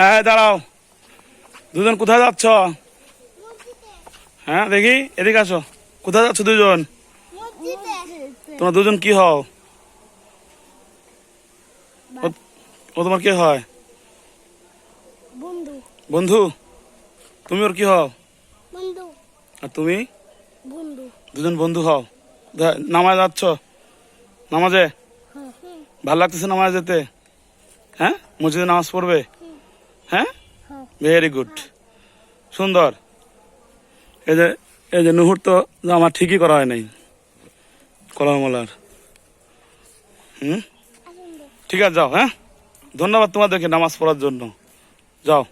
হ্যাঁ দাঁড়াও। দুজন কোথায় যাচ্ছ? হ্যাঁ দেখি এদিকে আসো। কোথায় যাচ্ছ দুজন? তোমরা দুজন কি হও? ও- তোমার কি হয়? বন্ধু। তুমি ওর কি হও? আর তুমি? দুজন বন্ধু হও। নামাজ যাচ্ছ? নামাজে? হ্যাঁ। ভালো লাগতেছে নামাজ যেতে? হ্যাঁ? মসজিদে নামাজ পড়বে? হ্যাঁ? হ্যাঁ। ভেরি গুড সুন্দর। এই যে এই যে নুহুর তো আমার ঠিকই করা হয় নাই। কলমলার। হুম? ঠিক আছে যাও হ্যাঁ? ধন্যবাদ তোমাদেরকে নামাজ পড়ার জন্য। যাও।